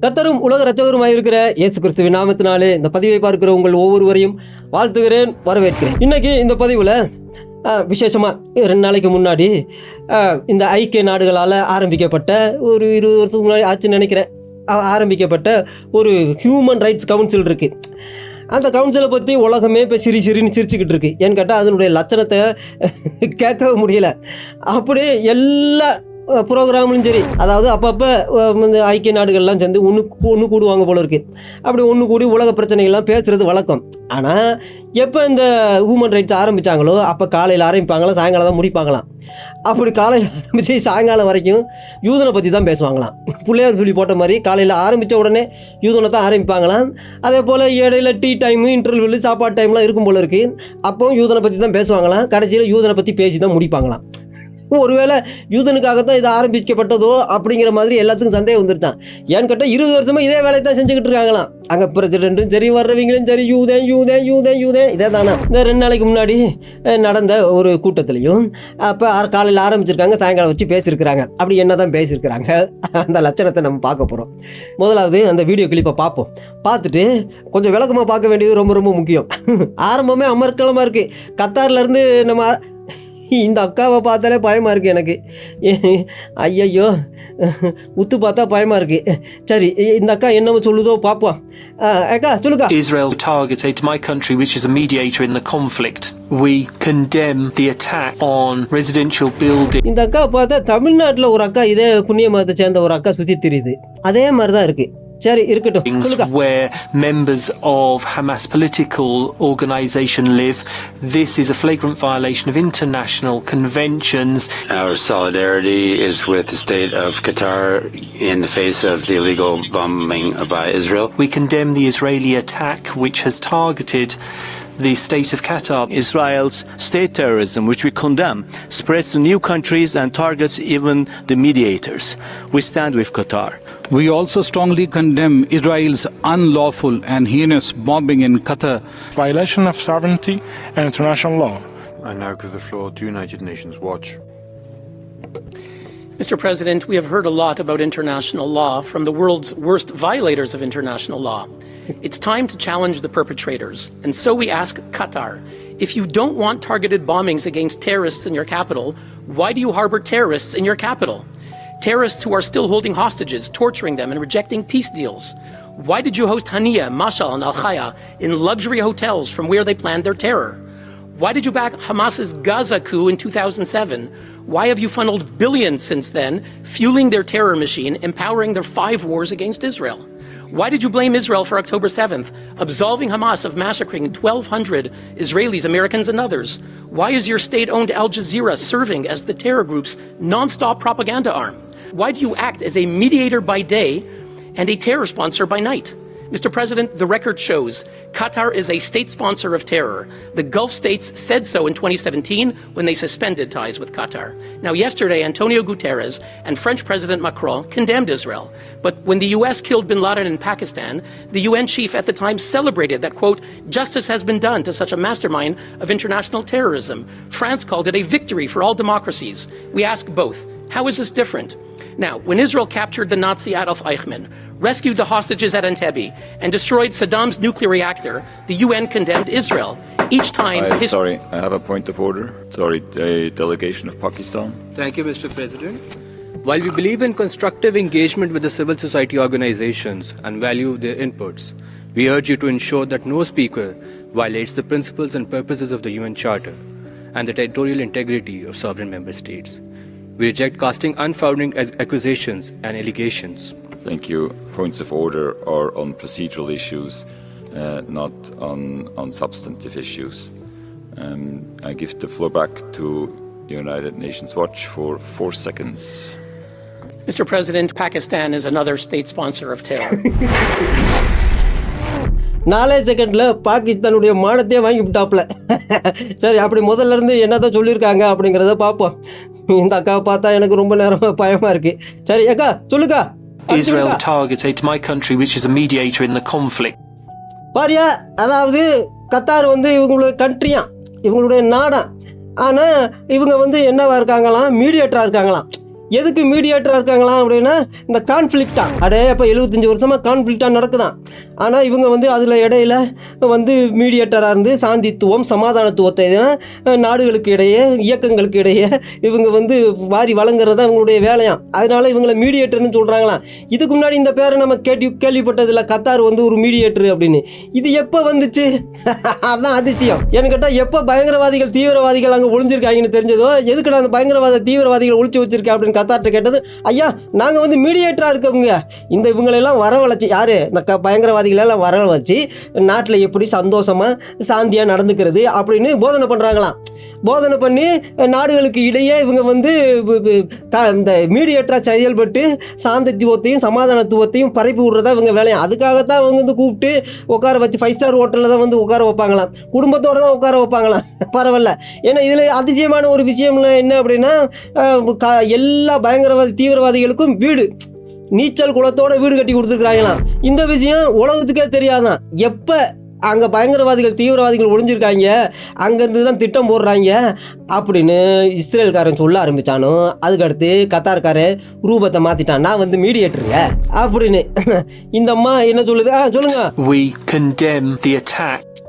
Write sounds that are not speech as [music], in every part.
கத்தரும் உலக ரச்சகருமாய் இருக்கிற இயேசு கிறிஸ்துவ நாமத்தினாலே இந்த பதிவை பார்க்கிற உங்கள் ஒவ்வொருவரையும் வாழ்த்துகிறேன் வரவேற்கிறேன். இன்னைக்கு இந்த பதிவில் விசேஷமாக ரெண்டு நாளைக்கு முன்னாடி இந்த ஐக்கிய நாடுகளால் ஆரம்பிக்கப்பட்ட ஒரு இருபது வருஷத்துக்கு முன்னாடி ஆச்சுன்னு நினைக்கிறேன். ஆரம்பிக்கப்பட்ட ஒரு ஹியூமன் ரைட்ஸ் கவுன்சில் இருக்குது அந்த கவுன்சிலை பற்றி உலகமே இப்போ சிரி சிரின்னு சிரிச்சுக்கிட்டு இருக்கு. ஏன்னு கேட்டால் அதனுடைய லட்சணத்தை கேட்கவே முடியல. அப்படியே எல்லா ப்ரோக்ராம்லையும் சரி. அதாவது அப்பப்போ இந்த ஐக்கிய நாடுகள்லாம் சேர்ந்து ஒன்று ஒன்று கூடுவாங்க போல இருக்குது அப்படி ஒன்று கூடி உலக பிரச்சனைகள்லாம் பேசுகிறது வழக்கம். ஆனால் எப்போ இந்த ஹூமன் ரைட்ஸ் ஆரம்பித்தாங்களோ அப்போ காலையில் ஆரம்பிப்பாங்களாம் சாயங்காலம் தான் முடிப்பாங்களாம். அப்படி காலையில் [laughs] ஆரம்பித்து சாயங்காலம் வரைக்கும் யூதனை பற்றி தான் பேசுவாங்களாம். பிள்ளையார் சொல்லி போட்ட மாதிரி காலையில் ஆரம்பித்த உடனே யூதனை தான் ஆரம்பிப்பாங்களாம். அதே போல் இடையில டீ டைமு இன்டர்வியூ சாப்பாடு டைம்லாம் இருக்கும் போல இருக்குது அப்போவும் யூதனை பற்றி தான் பேசுவாங்களாம். கடைசியில் யூதனை பற்றி பேசி தான் முடிப்பாங்களாம். ஒருவேளை யூதனுக்காகத்தான் இது ஆரம்பிக்கப்பட்டதோ அப்படிங்கிற மாதிரி எல்லாத்துக்கும் சந்தேகம் வந்துருச்சான் ஏன்னு கேட்டால் இருபது வருஷமாக இதே வேலையை தான் செஞ்சுக்கிட்டு இருக்காங்களாம். அங்கே பிரசிடென்ட்டும் சரி வர்றவங்களும் சரி யூதேன் யூதேன் யூதேன் யூதேன் இதே தானே. இந்த ரெண்டு நாளைக்கு முன்னாடி நடந்த ஒரு கூட்டத்துலையும் அப்போ காலையில் ஆரம்பிச்சிருக்காங்க சாயங்காலம் வச்சு பேசியிருக்கிறாங்க. அப்படி என்ன தான் பேசியிருக்கிறாங்க அந்த லட்சணத்தை நம்ம பார்க்க போகிறோம் முதலாவது அந்த வீடியோ கிளிப்பை பார்ப்போம். பார்த்துட்டு கொஞ்சம் விளக்கமாக பார்க்க வேண்டியது ரொம்ப ரொம்ப முக்கியம். ஆரம்பமே அமர்க்கலமாக இருக்குது கத்தார்லேருந்து நம்ம இந்த அக்காவை பார்த்தாலே பயமாக இருக்குது எனக்கு. ஐயையோ உத்து பார்த்தா பயமாக இருக்குது சரி இந்த அக்கா என்னவோ சொல்லுதோ பார்ப்போம் அக்கா சொல்லுக்கா. Israel targeted my country, which is a mediator in the conflict. We condemn the attack on residential buildings. இந்த அக்கா பார்த்தா தமிழ்நாட்டில் ஒரு அக்கா இதே புண்ணிய மதத்தை சேர்ந்த ஒரு அக்கா சுற்றி தெரியுது. அதே மாதிரி தான் இருக்குது சரி இருக்கட்டும் சொல்லுக்கா Where members of Hamas political organization live, this is a flagrant violation of international conventions. Our solidarity is with the state of Qatar in the face of the illegal bombing by Israel. We condemn the Israeli attack, which has targeted the state of Qatar. Israel's state terrorism, which we condemn, spreads to new countries and targets even the mediators. We stand with Qatar. We also strongly condemn Israel's unlawful and heinous bombing in Qatar. violation of sovereignty and international law. I now give the floor to United Nations Watch. Mr. President, we have heard a lot about international law from the world's worst violators of international law. It's time to challenge the perpetrators. And so we ask Qatar if you don't want targeted bombings against terrorists in your capital, why do you harbor terrorists in your capital? Terrorists who are still holding hostages, torturing them, and rejecting peace deals. Why did you host Hania, Mashal, and Al Khaya in luxury hotels from where they planned their terror? Why did you back Hamas's Gaza coup in 2007? Why have you funneled billions since then, fueling their terror machine, empowering their five wars against Israel? Why did you blame Israel for October 7th, absolving Hamas of massacring 1,200 Israelis, Americans, and others? Why is your state owned Al Jazeera serving as the terror group's non-stop propaganda arm? Why do you act as a mediator by day and a terror sponsor by night? Mr. President, the record shows Qatar is a state sponsor of terror. The Gulf states said so in 2017 when they suspended ties with Qatar. Now, yesterday, Antonio Guterres and French President Macron condemned Israel. But when the U.S. killed bin Laden in Pakistan, the UN chief at the time celebrated that, quote, justice has been done to such a mastermind of international terrorism. France called it a victory for all democracies. We ask both. How is this different? Now, when Israel captured the Nazi Adolf Eichmann, rescued the hostages at Entebbe, and destroyed Saddam's nuclear reactor, the UN condemned Israel. Each time, I, his- sorry, I have a point of order. Sorry, a delegation of Pakistan. Thank you, Mr. President. While we believe in constructive engagement with the civil society organizations and value their inputs, we urge you to ensure that no speaker violates the principles and purposes of the UN Charter and the territorial integrity of sovereign member states. We reject casting unfounded ac- accusations and allegations. Thank you. Points of order are on procedural issues, uh, not on, on substantive issues. Um, I give the floor back to United Nations Watch for four seconds. Mr. President, Pakistan is another state sponsor of terror. நாலே செகண்டில் பாகிஸ்தானுடைய மானத்தையே வாங்கி விட்டாப்புல சரி அப்படி முதல்ல இருந்து என்னதான் சொல்லியிருக்காங்க அப்படிங்கிறத பார்ப்போம் இந்த அக்காவை பார்த்தா எனக்கு ரொம்ப நேரமாக பயமாக இருக்குது சரி அக்கா சொல்லுக்கா. Israel targeted my country, which is a mediator in the conflict. பாரியா அதாவது கத்தார் வந்து இவங்களுடைய கண்ட்ரியாம் இவங்களுடைய நாடாம் ஆனால் இவங்க வந்து என்னவா இருக்காங்களாம்? மீடியேட்டராக இருக்காங்களாம். எதுக்கு மீடியேட்டராக இருக்காங்களா அப்படின்னா இந்த கான்ஃப்ளிக்டா அடே இப்போ எழுபத்தஞ்சி வருஷமாக கான்ஃப்ளிக்டாக நடக்குதான் ஆனால் இவங்க வந்து அதில் இடையில வந்து மீடியேட்டராக இருந்து சாந்தித்துவம் சமாதானத்துவத்தை நாடுகளுக்கு இடையே இயக்கங்களுக்கு இடையே இவங்க வந்து வாரி வழங்குறது தான் இவங்களுடைய வேலையாம் அதனால இவங்களை மீடியேட்டர்னு சொல்கிறாங்களாம் இதுக்கு முன்னாடி இந்த பேரை நம்ம கேட்டு கேள்விப்பட்டதில் கத்தார் வந்து ஒரு மீடியேட்டர் அப்படின்னு. இது எப்போ வந்துச்சு? [laughs] அதான் அதிசயம். ஏன்னு கேட்டால் எப்போ பயங்கரவாதிகள் தீவிரவாதிகள் அங்கே ஒளிஞ்சிருக்காங்கன்னு தெரிஞ்சதோ எதுக்குடா அந்த பயங்கரவாத தீவிரவாதிகள் ஒழிச்சு வச்சிருக்கேன் அப்படின்னு கத்தார்ட்ட கேட்டது ஐயா நாங்கள் வந்து மீடியேட்டராக இருக்கவங்க. இந்த இவங்களெல்லாம் வரவழைச்சி யார்? இந்த க பயங்கரவாதிகளெல்லாம் வரவழைச்சி நாட்டில் எப்படி சந்தோஷமாக சாந்தியாக நடந்துக்கிறது அப்படின்னு போதனை பண்ணுறாங்களாம் போதனை பண்ணி நாடுகளுக்கு இடையே இவங்க வந்து க- இந்த மீடியேட்டராக செயல்பட்டு சாந்தத்துவத்தையும் சமாதானத்துவத்தையும் பரப்பி விடுறதா இவங்க வேலையும். அதுக்காகத்தான் அவங்க வந்து கூப்பிட்டு உட்கார வச்சு ஃபைவ் ஸ்டார் ஹோட்டலில் தான் வந்து உட்கார வைப்பாங்களாம். குடும்பத்தோடு தான் உட்கார வைப்பாங்களாம். பரவாயில்ல. ஏன்னா இதில் அதிசயமான ஒரு விஷயம்ல என்ன அப்படின்னா எல்லா எல்லா பயங்கரவாதி தீவிரவாதிகளுக்கும் வீடு. நீச்சல் குளத்தோட வீடு கட்டி கொடுத்துருக்குறாங்களாம். இந்த விஷயம் உலகத்துக்கே தெரியாதான் எப்போ அங்கே பயங்கரவாதிகள் தீவிரவாதிகள் ஒளிஞ்சிருக்காங்க? அங்கேருந்து தான் திட்டம் போடுறாங்க. அப்படின்னு இஸ்ரேல்காரன் சொல்ல ஆரம்பித்தானோ அதுக்கடுத்து கத்தார்காரன் ரூபத்தை மாற்றிட்டான் நான் வந்து மீடியேட்டருங்க அப்படின்னு. இந்த அம்மா என்ன சொல்லுது? ஆ சொல்லுங்க.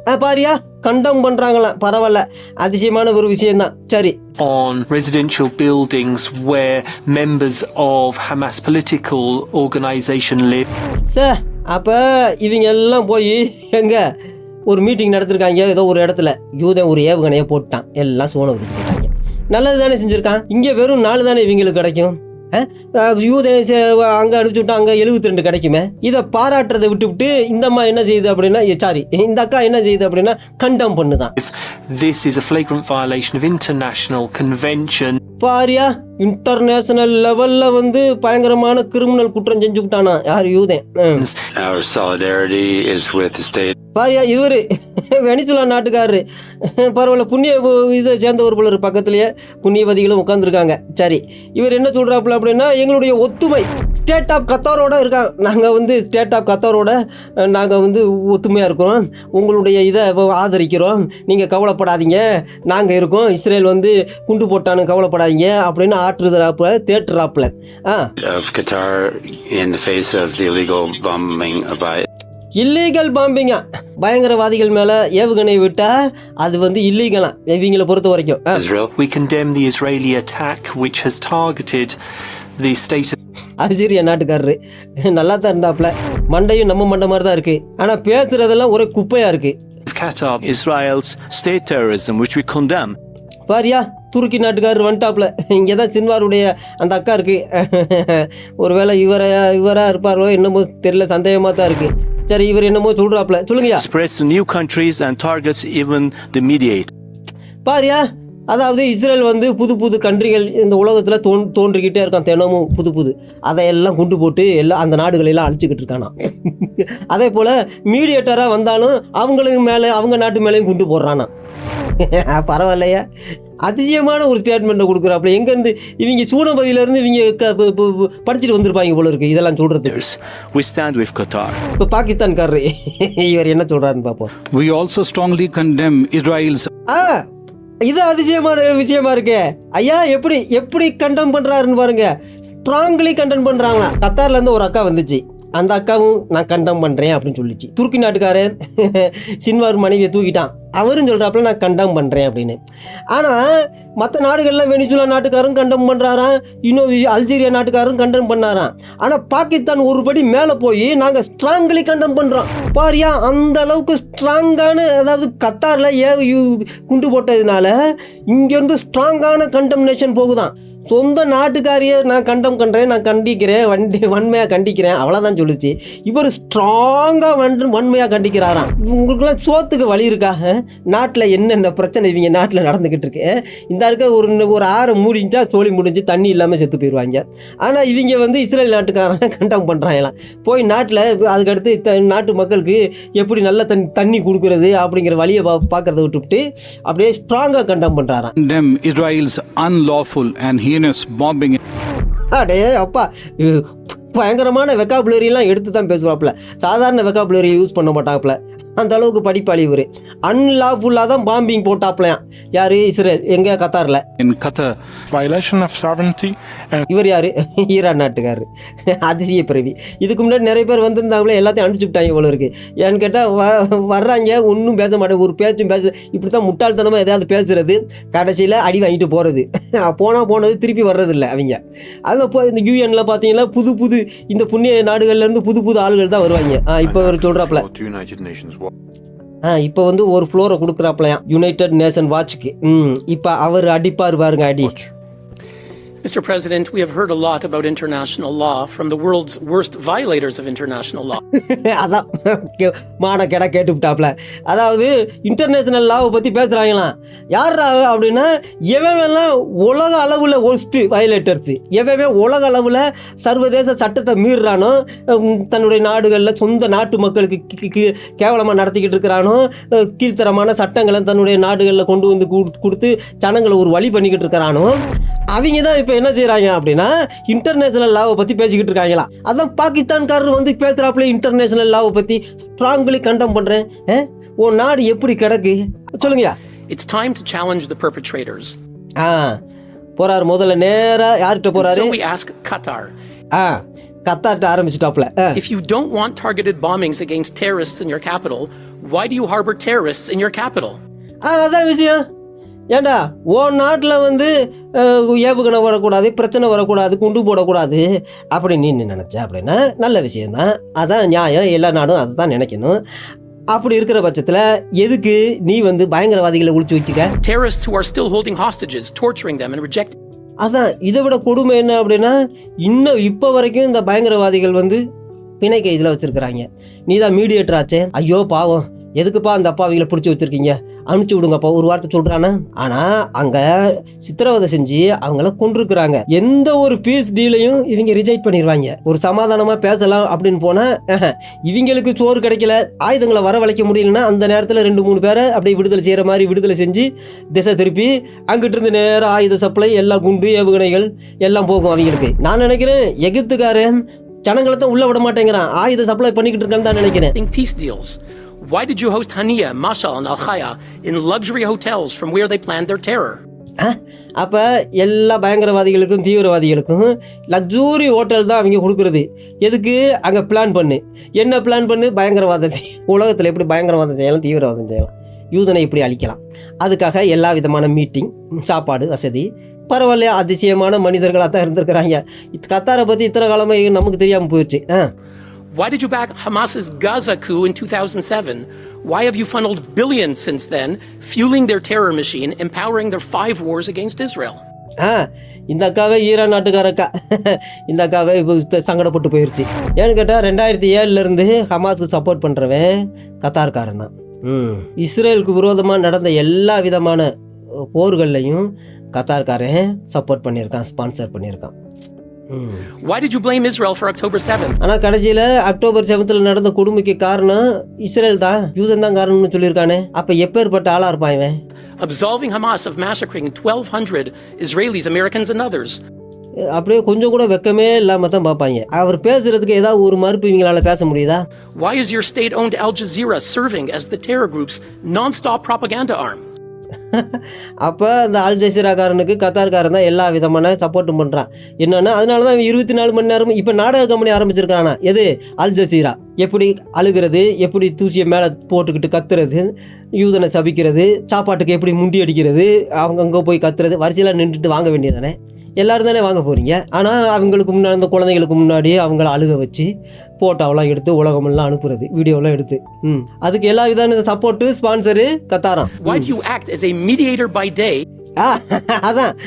பாரியா கண்டம் பண்ணுறாங்களாம் பரவாயில்ல. அதிசயமான ஒரு விஷயம்தான். சரி. On residential buildings where members of Hamas political organization live. Sir அப்போ இவங்க எல்லாம் போய் எங்க? ஒரு மீட்டிங் நடத்திருக்காங்க ஏதோ ஒரு இடத்துல. யூதன் ஒரு ஏவுகணையை போட்டான். எல்லாம் சோனை ஒதுக்கி போட்டாங்க நல்லது தானே செஞ்சுருக்கான்? இங்கே வெறும் நாலு தானே இவங்களுக்கு கிடைக்கும்? அஹ்? அங்கே அனுப்பிச்சு விட்டா அங்கே எழுபத்தி ரெண்டு கிடைக்குமே? இதை பாராட்டுறதை விட்டு விட்டு இந்த அம்மா என்ன செய்யுது அப்படின்னா சாரி இந்த அக்கா என்ன செய்யுது அப்படின்னா கண்டம் பண்ணுதான். This is a flagrant violation of international convention. பாரியா இன்டர்நேஷனல் லெவல்ல வந்து பயங்கரமான கிரிமினல் குற்றம் செஞ்சு விட்டானா யார் யூதன் பாரியா இவர் வெனிசுலா நாட்டுக்காரரு. பரவாயில்ல புண்ணிய இதை சேர்ந்தவர் போல இருக்கு பக்கத்துலேயே. புண்ணியவதிகளும் உட்காந்துருக்காங்க சரி இவர் என்ன சொல்கிறாப்புல அப்படின்னா எங்களுடைய ஒத்துமை ஸ்டேட் ஆஃப் கத்தாரோட இருக்காங்க நாங்கள் வந்து ஸ்டேட் ஆஃப் கத்தாரோட நாங்கள் வந்து ஒத்துமையாக இருக்கிறோம். உங்களுடைய இதை ஆதரிக்கிறோம். நீங்கள் கவலைப்படாதீங்க. நாங்கள் இருக்கோம். இஸ்ரேல் வந்து குண்டு போட்டானு கவலைப்படாதீங்க. அப்படின்னு ஆற்றுறாப்புல தேட்டுறாப்புல ஆ of Qatar in the face of the illegal bombing by illegal பாம்பிங்கா பயங்கரவாதிகள் மேலே ஏவுகணை விட்டால் அது வந்து இல்லீகலாம் இவங்களை பொறுத்த வரைக்கும் ஆ. Israel. We condemn the Israeli attack, which has targeted the state Algeria நாட்டுக்காரரு நல்லா தான் இருந்தாப்புல மண்டையும் நம்ம மண்டை மாதிரி தான் இருக்குது ஆனால் பேசுகிறதெல்லாம் ஒரே குப்பையாக இருக்குது Qatar. Israel's state terrorism, which we condemn. பாரியா துருக்கி நாட்டுக்காரர் வந்துட்டாப்புல. இங்கே தான் சின்வாருடைய அந்த அக்கா இருக்கு. ஒருவேளை இவரை இவராக இருப்பாரோ என்னமோ தெரியல சந்தேகமாக தான் இருக்குது சரி இவர் என்னமோ சொல்கிறாப்புல Spreads to new countries and targets even the mediator. பாரியா அதாவது இஸ்ரேல் வந்து புது புது கண்ட்ரிகள் இந்த உலகத்தில் தோன் தோன்றிக்கிட்டே இருக்கான் தினமும் புது புது. அதையெல்லாம் குண்டு போட்டு எல்லாம் அந்த நாடுகளெல்லாம் அழிச்சிக்கிட்டு இருக்கானா. அதே போல் மீடியேட்டராக வந்தாலும் அவங்களுக்கு மேலே அவங்க நாட்டு மேலேயும் குண்டு போடுறானா. [laughs] பரவாயில்லையா? அதிசயமான ஒரு ஸ்டேட்மெண்ட்டை கொடுக்குறாப்புல. எங்கேருந்து இவங்க சூனபதியிலேருந்து இவங்க படிச்சுட்டு வந்திருப்பாங்க போல இருக்கு இதெல்லாம் சொல்கிறதுக்கு stand with Qatar. இப்போ பாகிஸ்தான்காரரு [laughs] இவர் என்ன சொல்கிறாருன்னு பார்ப்போம் We also strongly condemn Israel's ஆ இது அதிசயமான விஷயமா இருக்கே. ஐயா எப்படி எப்படி கண்டம் பண்றாருன்னு பாருங்க. ஸ்ட்ராங்லி கண்டம் பண்றாங்களா கத்தார்ல இருந்து ஒரு அக்கா வந்துச்சு. அந்த அக்காவும் நான் கண்டம் பண்ணுறேன் அப்படின்னு சொல்லிச்சு. துருக்கி நாட்டுக்காரன் [laughs] சின்வார் மனைவியை தூக்கிட்டான். அவரும் சொல்கிறாப்புல நான் கண்டம் பண்ணுறேன் அப்படின்னு. ஆனால் மற்ற நாடுகள்லாம் வெனிசுலா நாட்டுக்காரரும் கண்டம் பண்ணுறாராம் இன்னும் அல்ஜீரியா நாட்டுக்காரரும் கண்டம் பண்ணாராம். ஆனால் பாகிஸ்தான் ஒரு படி மேலே போய் நாங்கள் ஸ்ட்ராங்லி கண்டம் பண்ணுறோம் பாரியா அந்த அளவுக்கு ஸ்ட்ராங்கான அதாவது கத்தாரில் ஏ குண்டு போட்டதுனால இங்கேருந்து ஸ்ட்ராங்கான கண்டம்னேஷன் போகுதான். சொந்த நாட்டுக்காரியே நான் கண்டம் கண்டேன் நான் கண்டிக்கிறேன் வண்டி வன்மையாக கண்டிக்கிறேன் அவ்வளோதான் சொல்லுச்சு. இவர் ஸ்ட்ராங்காக வந்து வன்மையாக கண்டிக்கிறாராம். உங்களுக்குலாம் சோத்துக்கு வழி இருக்கா? நாட்டில் என்னென்ன பிரச்சனை இவங்க நாட்டில் நடந்துக்கிட்டு இருக்கு? இந்த இருக்க ஒரு ஒரு ஆறை முடிஞ்சால் தோழி முடிஞ்சு தண்ணி இல்லாமல் செத்து போயிடுவாங்க ஆனால் இவங்க வந்து இஸ்ரேல் நாட்டுக்காரனை கண்டம் பண்ணுறாங்களாம் போய் நாட்டில் அதுக்கடுத்து த நாட்டு மக்களுக்கு எப்படி நல்ல தண்ணி தண்ணி கொடுக்குறது அப்படிங்கிற வழியை பா பார்க்குறத விட்டுவிட்டு அப்படியே ஸ்ட்ராங்காக கண்டம் பண்ணுறாராம் condemn Israel's unlawful and heinous bombing அடே அப்பா. பயங்கரமான வெக்காபுலரிலாம் எடுத்து தான் பேசுவாப்புல. சாதாரண வெக்காபுலரியை யூஸ் பண்ண மாட்டாப்புல. அந்த அளவுக்கு படிப்பாளி இவர் அன்லாஃபுல்லாக தான் பாம்பிங் போட்டாப்லையாம். யார்? இஸ்ரேல். எங்கே? கத்தாரில். In Qatar, Violation of sovereignty and இவர் யார்? ஈரான் நாட்டுக்காரர். அதிசய பிறவி. இதுக்கு முன்னாடி நிறைய பேர் வந்திருந்தாங்களே எல்லாத்தையும் அனுப்பிச்சு விட்டாங்க இவ்வளோ இருக்கு. ஏன்னு கேட்டால் வ வர்றாங்க ஒன்றும் பேச மாட்டாங்க ஒரு பேச்சும் பேச இப்படி தான் முட்டாள்தனமாக எதாவது பேசுறது கடைசியில் அடி வாங்கிட்டு போகிறது போனால் போனது திருப்பி வர்றதில்ல அவங்க. அதில் இப்போ இந்த யூஎனில் பார்த்தீங்கன்னா புது புது இந்த புண்ணிய நாடுகள்லேருந்து புது புது ஆளுகள் தான் வருவாங்க. இப்போ அவர் சொல்கிறாப்புல இப்போ வந்து ஒரு ஃப்ளோரை கொடுக்குறாப்லையாம் யுனைடெட் நேஷன் வாட்ச்க்கு ம் இப்போ அவர் அடிப்பார் பாருங்க அடி. Mr. President, we have heard a lot about international law from the world's worst violators of international law. [laughs] அதான் மாட கெடா கேட்டு விட்டாப்ல அதாவது இன்டர்நேஷனல் லாவை பற்றி பேசுகிறாங்களாம் யார் அப்படின்னா எவெல்லாம் உலக அளவில் ஒஸ்ட்டு வயலேட்டர்ஸ் எவன் உலக அளவில் சர்வதேச சட்டத்தை மீறுறானோ தன்னுடைய நாடுகளில் சொந்த நாட்டு மக்களுக்கு கேவலமா கேவலமாக நடத்திக்கிட்டு இருக்கிறானோ கீழ்த்தரமான சட்டங்களை தன்னுடைய நாடுகளில் கொண்டு வந்து கொடுத்து கொடுத்து ஜனங்களை ஒரு வழி பண்ணிக்கிட்டு இருக்கிறானோ அவங்க தான் இப்போ என்ன செய்கிறாங்க அப்படின்னா இன்டர்நேஷனல் லாவை பற்றி பேசிக்கிட்டு இருக்காங்களா? அதான் பாகிஸ்தான்காரர் வந்து பேசுகிறாப்புல இன்டர்நேஷனல் லாவை பற்றி ஸ்ட்ராங்லி கண்டம் பண்ணுறேன் உன் நாடு எப்படி கிடக்கு? சொல்லுங்கய்யா. It's time to challenge the perpetrators. ஆ போறாரு முதல்ல நேராக யார்கிட்ட போறாரு? So we ask Qatar. Ah கத்தாட்ட ஆரம்பிச்சிட்டாப்புல. Ah. If you don't want targeted bombings against terrorists in your capital, why do you harbor terrorists in your capital? ஆ அதான் விஷயம். ஏண்டா உன் நாட்டில் வந்து ஏவுகணை வரக்கூடாது பிரச்சனை வரக்கூடாது குண்டு போடக்கூடாது அப்படி நீ நினச்ச அப்படின்னா நல்ல விஷயம்தான். அதான் நியாயம். எல்லா நாடும் அதை தான் நினைக்கணும். அப்படி இருக்கிற பட்சத்தில் எதுக்கு நீ வந்து பயங்கரவாதிகளை ஒழிச்சு வச்சுக்க? Terrorists who are still holding hostages, torturing them, and rejecting அதான் இதை விட கொடுமை என்ன அப்படின்னா இன்னும் இப்போ வரைக்கும் இந்த பயங்கரவாதிகள் வந்து பிணை கைதில் வச்சிருக்கிறாங்க. நீ தான் மீடியேட்டர் ஆச்சே. ஐயோ பாவம். எதுக்குப்பா அந்த அப்பாவிகளை பிடிச்சி வச்சுருக்கீங்க? அனுப்பிச்சி விடுங்கப்பா ஒரு வார்த்தை சொல்கிறானே ஆனால் அங்கே சித்திரவதை செஞ்சு அவங்கள கொண்டிருக்கிறாங்க எந்த ஒரு பீஸ் டீலையும் இவங்க ரிஜெக்ட் பண்ணிடுவாங்க. ஒரு சமாதானமாக பேசலாம் அப்படின்னு போனால் இவங்களுக்கு சோறு கிடைக்கல ஆயுதங்களை வரவழைக்க முடியலன்னா அந்த நேரத்தில் ரெண்டு மூணு பேரை அப்படியே விடுதலை செய்கிற மாதிரி விடுதலை செஞ்சு திசை திருப்பி அங்கிட்டிருந்து நேரம் ஆயுத சப்ளை எல்லா குண்டு ஏவுகணைகள் எல்லாம் போகும் அவங்களுக்கு. நான் நினைக்கிறேன் எகிப்துக்காரன் ஜனங்களை தான் உள்ள விட மாட்டேங்கிறான். ஆயுத சப்ளை பண்ணிக்கிட்டு இருக்கான்னு தான் நினைக்கிறேன். Why did you host Hania, Mashal, and Al Khaya in luxury hotels from where they planned their terror? அப்போ எல்லா பயங்கரவாதிகளுக்கும் தீவிரவாதிகளுக்கும் லக்ஸூரி ஹோட்டல் தான் அவங்க கொடுக்குறது. எதுக்கு? அங்கே பிளான் பண்ணு. என்ன பிளான் பண்ணு? பயங்கரவாதம் உலகத்தில் எப்படி பயங்கரவாதம் செய்யலாம் தீவிரவாதம் செய்யலாம்? யூதனை இப்படி அழிக்கலாம். அதுக்காக எல்லா விதமான மீட்டிங் சாப்பாடு வசதி. பரவாயில்ல அதிசயமான மனிதர்களாக தான் இருந்திருக்கிறாங்க. கத்தாரை பற்றி இத்தனை காலமாக நமக்கு தெரியாமல் போயிடுச்சு ஆ? Why did you back Hamas's Gaza coup in 2007? Why have you funneled billions since then, fueling their terror machine, empowering their five wars against Israel? ஆ இந்த அக்காவே ஈரான் நாட்டுக்கார அக்கா இந்த அக்காவே இப்போ சங்கடப்பட்டு போயிடுச்சு ஏன்னு கேட்டால் ரெண்டாயிரத்தி ஏழுலேருந்து ஹமாஸ்க்கு சப்போர்ட் பண்ணுறவன் கத்தார்காரன். தான் ம். இஸ்ரேலுக்கு விரோதமாக நடந்த எல்லா விதமான போர்கள்லையும் கத்தார்காரன் சப்போர்ட் பண்ணியிருக்கான் ஸ்பான்சர் பண்ணியிருக்கான். Why did you blame Israel for October 7th? ஆனால் கடைசியில் அக்டோபர் செவன்த்தில் நடந்த கொடுமைக்கு காரணம் இஸ்ரேல் தான் யூதன் தான் காரணம்னு சொல்லியிருக்கானே அப்போ எப்பேற்பட்ட ஆளாக இருப்பான் இவன் Absolving Hamas of massacring 1,200 Israelis, Americans, and others. அப்படியே கொஞ்சம் கூட வெக்கமே இல்லாமல் தான் பார்ப்பாங்க அவர் பேசுறதுக்கு ஏதாவது ஒரு மறுப்பு இவங்களால பேச முடியுதா Why is your state owned Al Jazeera serving as the terror group's non stop propaganda arm? அப்போ அந்த அல் ஜசீராக்காரனுக்கு கத்தார்காரன் தான் எல்லா விதமான சப்போர்ட்டும் பண்ணுறான் என்னென்னா அதனால தான் இருபத்தி நாலு மணி நேரம் இப்போ நாடக கம்பெனி ஆரம்பிச்சிருக்கானா எது? Al Jazeera. எப்படி அழுகிறது? எப்படி தூசியை மேலே போட்டுக்கிட்டு கத்துறது? யூதனை சபிக்கிறது? சாப்பாட்டுக்கு எப்படி முண்டி அடிக்கிறது? அவங்க அங்கே போய் கத்துறது? வரிசையில் நின்றுட்டு வாங்க வேண்டியதானே எல்லாரும் தானே வாங்க போகிறீங்க ஆனால் அவங்களுக்கு முன்னாடி அந்த குழந்தைங்களுக்கு முன்னாடி அவங்கள அழுக வச்சு ஃபோட்டோவெல்லாம் எடுத்து உலகமெல்லாம் அனுப்புறது வீடியோலாம் எடுத்து. ம். அதுக்கு எல்லா விதமான சப்போர்ட்டு ஸ்பான்சரு கத்தாராம். அதான்.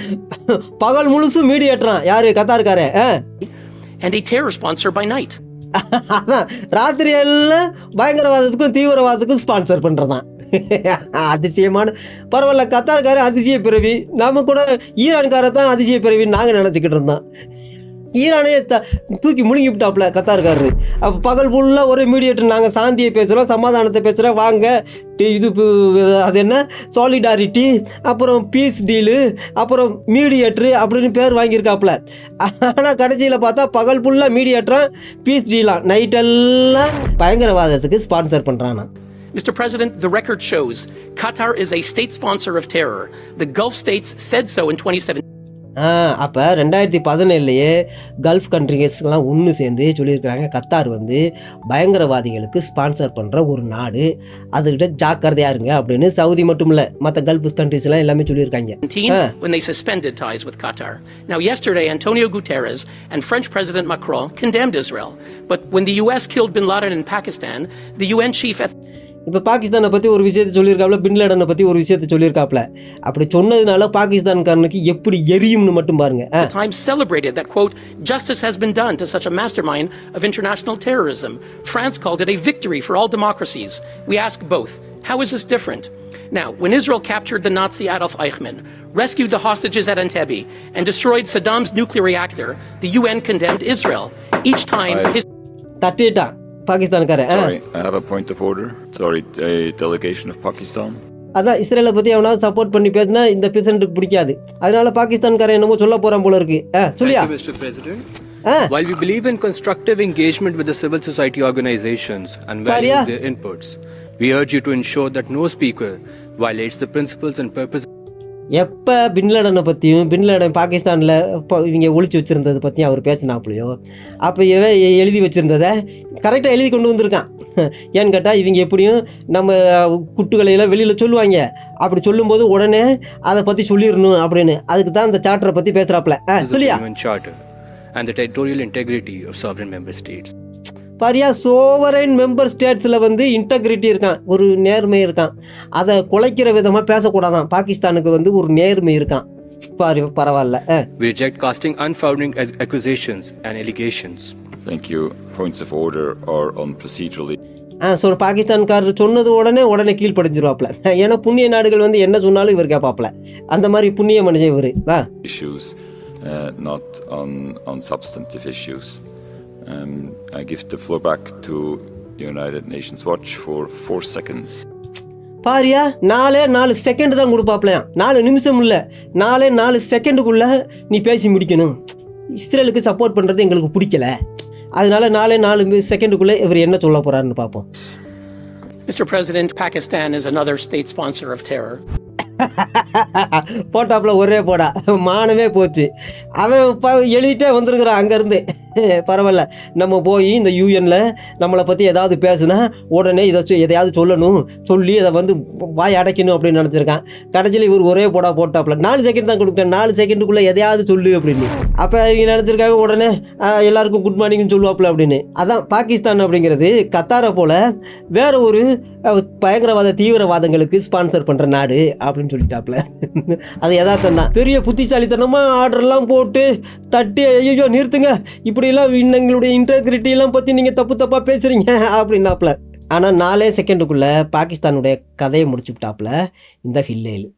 பகல் முழுசும் மீடியேட்டுறான் யாரு? கத்தாருக்காரே and a terror sponsor by night? அதான் ராத்திரி எல்லாம் பயங்கரவாதத்துக்கும் தீவிரவாதத்துக்கும் ஸ்பான்சர் பண்ணுறதான் அதிசயமான பரவாயில்ல கத்தார்காரன் அதிசய பிறவி. நம்ம கூட ஈரான்கார தான் அதிசய பிறவின்னு நாங்கள் நினச்சிக்கிட்டு இருந்தோம். ஈரானே த- தூக்கி முழுங்கி விட்டாப்புல கத்தார்காரரு அப்போ பகல் ஃபுல்லாக ஒரே மீடியேட்டர் நாங்கள் சாந்தியை பேசுகிறோம் சமாதானத்தை பேசுகிறோம் வாங்க டி- இது அது என்ன சாலிடாரிட்டி அப்புறம் பீஸ் டீலு அப்புறம் மீடியேட்ரு அப்படின்னு பேர் வாங்கியிருக்காப்புல ஆனால் கடைசியில் பார்த்தா பகல் ஃபுல்லாக மீடியேட்டரும் பீஸ் டீலாம் நைட்டெல்லாம் பயங்கரவாதத்துக்கு ஸ்பான்சர் பண்ணுறானா Mr. President, the record shows Qatar is a state sponsor of terror. The Gulf states said so in 2017. அப்போ ரெண்டாயிரத்தி பதினேழுலையே கல்ஃப் கண்ட்ரிஸ்லாம் ஒன்று சேர்ந்து சொல்லியிருக்கிறாங்க கத்தார் வந்து பயங்கரவாதிகளுக்கு ஸ்பான்சர் பண்ணுற ஒரு நாடு அதுக்கிட்ட ஜாக்கிரதையா இருங்க அப்படின்னு சவுதி மட்டும் இல்லை மற்ற கல்ஃப் கண்ட்ரிஸ்லாம் எல்லாமே சொல்லியிருக்காங்க when they suspended ties with Qatar. Now, yesterday, Antonio Guterres and French President Macron condemned Israel. But when the U.S. killed bin Laden in Pakistan, the UN chief at இப்போ பாகிஸ்தானை பற்றி ஒரு விஷயத்தை சொல்லியிருக்காப்புல பின்லேடனை பற்றி ஒரு விஷயத்தை சொல்லியிருக்காப்புல அப்படி சொன்னதுனால பாகிஸ்தான்காரனுக்கு எப்படி எரியும்னு மட்டும் பாருங்க time celebrated that, quote, justice has been done to such a mastermind of international terrorism. France called it a victory for all democracies. We ask both. How is this different? Now, when Israel captured the Nazi Adolf Eichmann, rescued the hostages at Entebbe, and destroyed Saddam's nuclear reactor, the UN condemned Israel. Each time, his பாகிஸ்தானுக்காரன் ah Sorry, I have a point of order. Sorry, a delegation of Pakistan. அதான் இஸ்ரேலை பற்றி அவனாவது support பண்ணி பேசினா இந்த பிரசிடண்ட்டுக்கு பிடிக்காது அதனால பாகிஸ்தான்காரன் என்னமோ சொல்ல போகிறான் போல இருக்கு ஆ சொல்லியா Thank you, Mr. President. Ah. While we believe in constructive engagement with the civil society organizations and value Parya. their inputs, we urge you to ensure that no speaker violates the principles and purposes எப்போ பின்லேடனை பற்றியும் bin Laden பாகிஸ்தானில் இப்போ இவங்க ஒழிச்சு வச்சுருந்ததை பற்றியும் அவர் பேசினாப்புலையோ? அப்போ இவன் எழுதி வச்சுருந்ததை கரெக்டாக எழுதி கொண்டு வந்திருக்கான். [laughs] ஏன்னு கேட்டால் இவங்க எப்படியும் நம்ம குட்டுகளையெல்லாம் வெளியில் சொல்லுவாங்க. அப்படி சொல்லும்போது உடனே அதை பற்றி சொல்லிடணும் அப்படின்னு. அதுக்கு தான் அந்த சார்ட்டரை பற்றி பேசுகிறாப்புல ஆ சொல்லியா? and the territorial integrity of sovereign member states. Bharia சோவரைன் member ஸ்டேட்ஸில் வந்து இன்டெகிரிட்டி இருக்கான். ஒரு நேர்மை இருக்கான். அதை குலைக்கிற விதமாக பேசக்கூடாதான். பாகிஸ்தானுக்கு வந்து ஒரு நேர்மை இருக்கான். பாரு பரவாயில்ல. ஆ We reject casting unfounded ac- accusations and allegations. Thank you. Points of order are on procedural ah so பாகிஸ்தான்காரர் சொன்னது உடனே உடனே கீழ்ப்படிஞ்சிருவாப்ல. ஏன்னா புண்ணிய நாடுகள் வந்து என்ன சொன்னாலும் இவர் கேட்பாப்ல. அந்த மாதிரி புண்ணிய மனுஷன் இவர். ஆ issues, uh, not on, on substantive issues. Um, I give the floor back to United Nations Watch for four seconds. பாரியா நாலே நாலு செகண்ட் தான் கொடுப்பாப்லையாம் நாலு நிமிஷம் இல்லை. நாலே நாலு செகண்டுக்குள்ளே நீ பேசி முடிக்கணும். இஸ்ரேலுக்கு சப்போர்ட் பண்ணுறது எங்களுக்கு பிடிக்கல. அதனால நாலே நாலு செகண்டுக்குள்ளே இவர் என்ன சொல்ல போகிறாருன்னு பார்ப்போம். Mr. President, Pakistan is another state sponsor of terror. [laughs] போட்டாப்புல ஒரே போடா. மானமே போச்சு. அவன் ப எழுதிட்டே வந்திருக்கிறான் அங்கேருந்து. [laughs] பரவாயில்ல. நம்ம போய் இந்த யூஎனில் நம்மளை பற்றி ஏதாவது பேசுனா உடனே இதை சொ- எதையாவது சொல்லணும். சொல்லி அதை வந்து வாய் அடைக்கணும் அப்படின்னு நினச்சிருக்கான். கடைசியில் இவர் ஒரே போடா போட்டாப்புல. நாலு செகண்ட் தான் கொடுக்குறேன் நாலு செகண்டுக்குள்ளே எதையாவது சொல்லு அப்படின்னு. அப்போ இவங்க நினச்சிருக்காங்க உடனே எல்லாருக்கும் குட் மார்னிங்னு சொல்லுவாப்புல அப்படின்னு. அதான் பாகிஸ்தான் அப்படிங்கிறது கத்தாரை போல் வேற ஒரு பயங்கரவாத தீவிரவாதங்களுக்கு ஸ்பான்சர் பண்ணுற நாடு அப்படின்னு சொல்லிட்டாப்புல. அது யதார்த்தம் தான். பெரிய புத்திசாலித்தனமாக ஆர்டர்லாம் போட்டு தட்டி ஐயோ நிறுத்துங்க. இப்படி இப்படிலாம் எங்களுடைய இன்டெகிரிட்டிலாம் பற்றி நீங்கள் தப்பு தப்பாக பேசுகிறீங்க [laughs] அப்படின்னாப்புல ஆனால் நாலே செகண்டுக்குள்ளே பாகிஸ்தானுடைய கதையை முடிச்சு விட்டாப்புல இந்த ஹில்லேலு